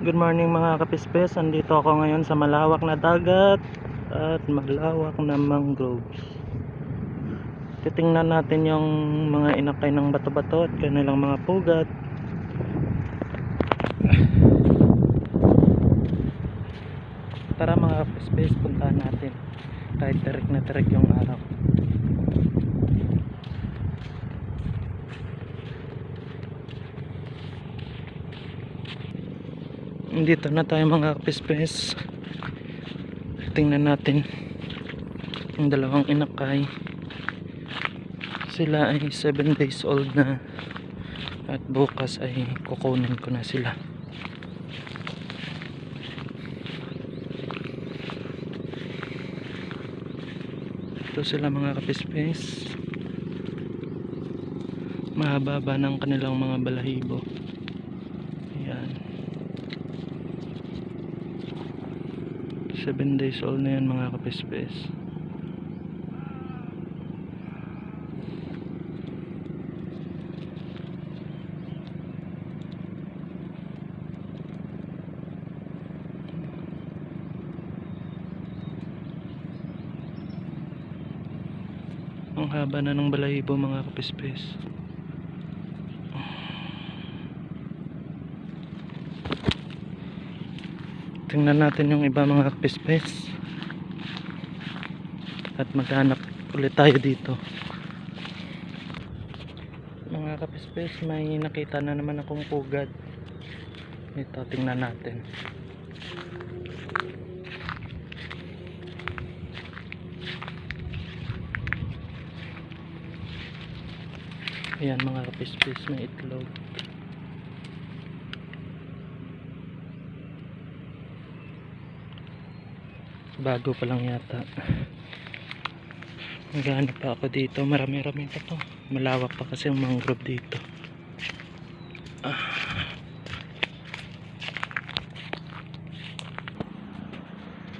Good morning mga kapispes. Andito ako ngayon sa malawak na dagat at malawak na mangroves. Titingnan natin yung mga inakay ng bato-bato at kanilang mga pugat. Tara mga kapispes, puntahan natin. Kahit terik na terik yung araw. Dito na tayo mga kapispes. Tingnan natin yung dalawang inakay. Sila ay 7 days old na at bukas ay kukunin ko na sila. Ito sila mga kapispes. Mahaba ng kanilang mga balahibo. Ayan. 7 days old na yan mga kapispes. Ang haba na ng balahibo mga kapispes. Tingnan natin yung iba mga kapispes. At maghanap ulit tayo dito. Mga kapispes, may nakita na naman akong pugad. Ito, tingnan natin. Ayan mga kapispes, may itlog. Bago pa lang yata. Maghanap pa ako dito. Marami-rami pa to. Malawak pa kasi ang mangrove dito. Ah.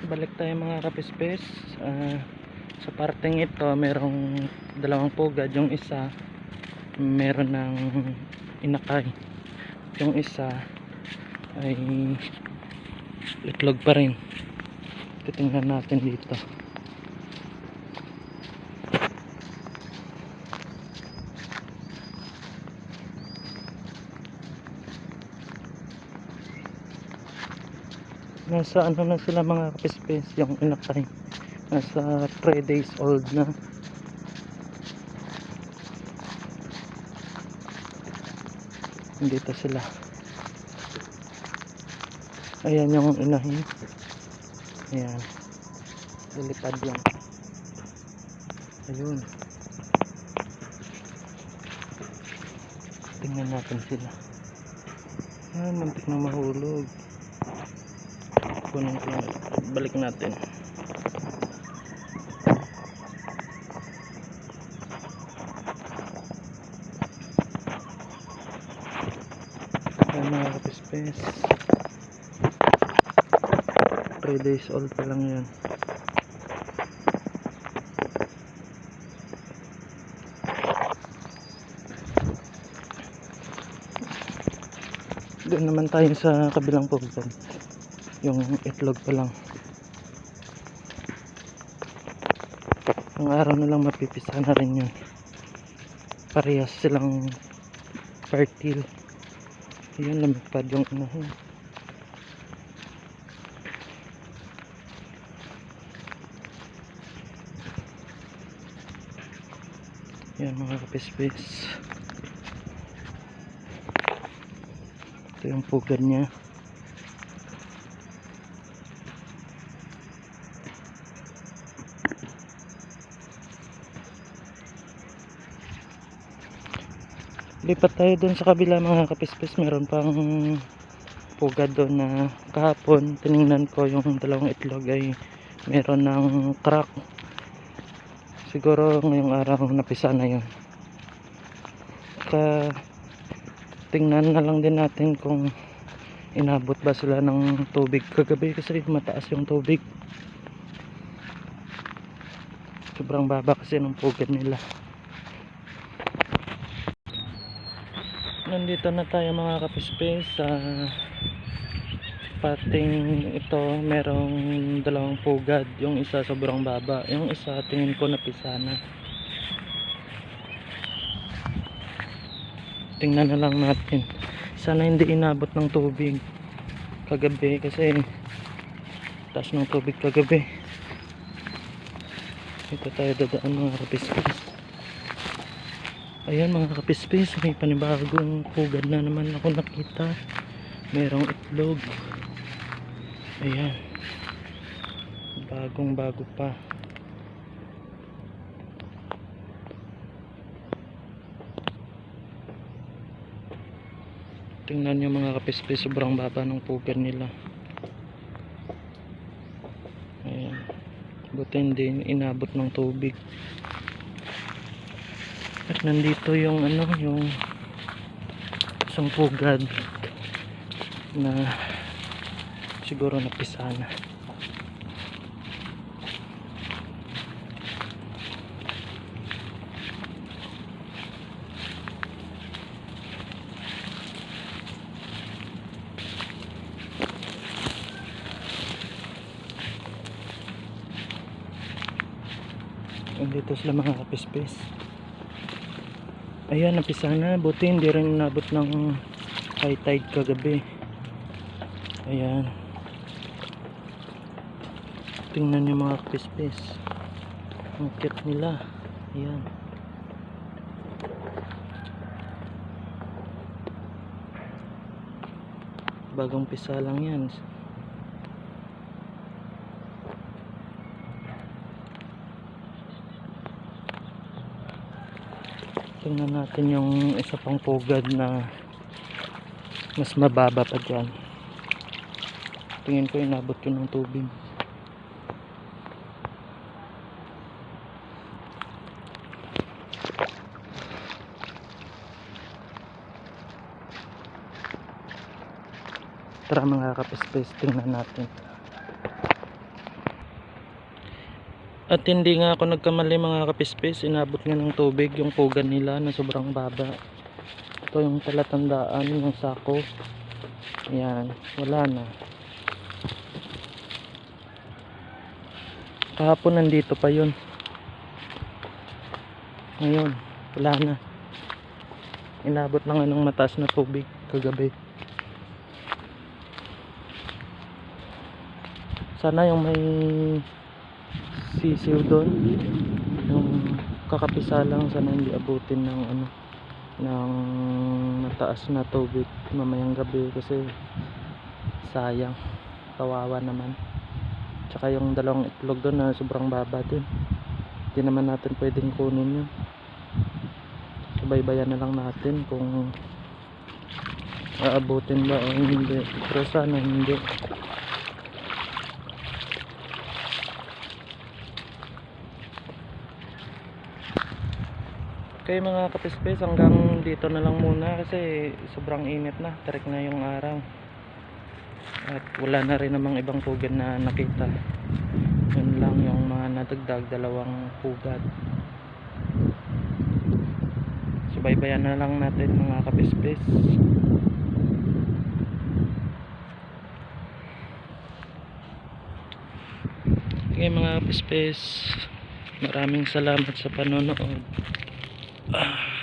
Balik tayo mga kapispes. Ah, sa parteng ito, merong dalawang pugad. Yung isa, meron ng inakay. Yung isa ay itlog pa rin. Titingnan natin dito. Nasa ano na sila mga kapispes yung inakay. Nasa 3 days old na. Dito sila. Ayan yung inahin. Ayan. Lilipad yan. Ayun. Tingnan natin sila. Ayan, mantik na mahulog. Kunin ko. Balik natin. Ayan mga kapispes. 3 days old pa lang yan. Doon naman tayo sa kabilang pugad. Yung itlog pa lang. Ang araw na lang mapipisa na rin yun. Parehas silang fertile. Yun, lumipad yung inahin. Yan mga kapispis. Ito yung pugad niya. Lipat tayo dun sa kabila mga kapispis. Meron pang pugad doon na kahapon tiningnan ko yung dalawang itlog ay meron ng crack siguro ngayong araw napisa na yun. Ka tingnan na lang din natin kung inabot ba sila ng tubig. Kagabi kasi mataas yung tubig. Sobrang baba kasi ng pugad nila. Nandito na tayo mga kapispes sa pating ito merong dalawang pugad. Yung isa sobrang baba yung isa tingin ko napisa na. Tingnan na lang natin. Sana hindi inabot ng tubig kagabi kasi taas ng tubig kagabi. Ito tayo dadaan mga kapispis. Ayan mga kapispis may panibagong pugad na naman ako nakita. Merong itlog ayan. Bagong bago pa. Tingnan nyo mga kapispis sobrang baba ng pugad nila. Ayan. Buti hindi inabot ng tubig. At nandito yung ano yung isang pugad na siguro napisa na Nandito sila mga kapispis. Ayan, napisa na. Buti hindi rin nabot ng high tide kagabi. Ayan. Tingnan niyo mga kapispis. Ang cute nila. Ayan. Bagong pisa lang yan. Tingnan natin yung isa pang pugad na mas mababa pa dyan. Tingin ko inabot yun ng tubig. Tara mga kapispis, tingnan natin. At hindi nga ako nagkamali mga kapispis, inabot nga ng tubig yung pugan nila na sobrang baba. Ito yung talatandaan ng sako. Ayan, wala na. Kahapon nandito pa yun. Ngayon, wala na. Inabot lang nga ng mataas na tubig kagabi. Sana yung may sisiw doon. Yung kakapisa lang sana hindi abutin ng ano ng mataas na tubig mamayang gabi kasi sayang. Kawawa naman. Tsaka yung dalawang itlog doon na sobrang baba din. Hindi naman natin pwedeng kunin yun. Subaybayan na lang natin kung aabutin ba o hindi. Pero sana hindi Okay mga kapispes, hanggang dito na lang muna kasi sobrang init na, tarik na yung araw. At wala na rin namang ibang pugad na nakita. Yun lang yung mga nadagdag dalawang pugad. Subaybayan na lang natin mga kapispes. Okay mga kapispes, maraming salamat sa panonood. Uh.